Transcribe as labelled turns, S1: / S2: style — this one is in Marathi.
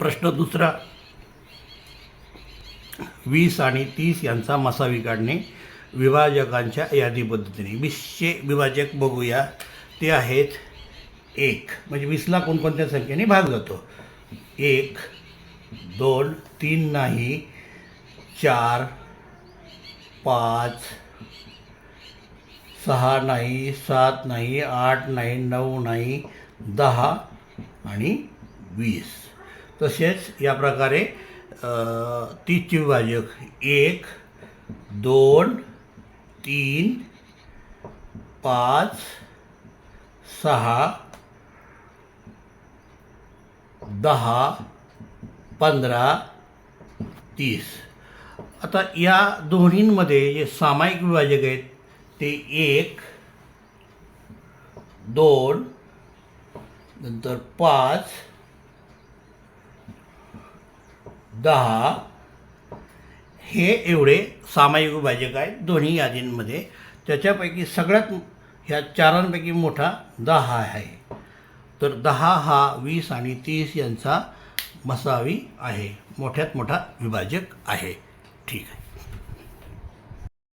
S1: प्रश्न दुसरा वीस आणि तीस यांचा मसावी काढणे विभाजकांच्या यादी पद्धतीने. वीसचे विभाजक बघूया. ते आहेत एक. म्हणजे वीसला कोणकोणत्या संख्येने भाग जातो? एक दोन तीन नाही चार पाच सहा नाही सात नाही आठ नाही नऊ नाही दहा आणि वीस. तसेच या प्रकारे अ, तीसचे विभाजक. एक दोन तीन पाच सहा दहा पंधरा तीस. आता या दोन्हींमध्ये जे सामायिक विभाजक आहेत ते एक दोन नंतर पाच दहा. हे एवढे सामायिक विभाजक आहेत दोन्ही यादींमध्ये. त्याच्यापैकी सगळ्यात ह्या चारांपैकी मोठा दहा आहे. तर दहा हा वीस आणि तीस यांचा मसावी आहे. मोठ्यात मोठा विभाजक आहे. ठीक आहे.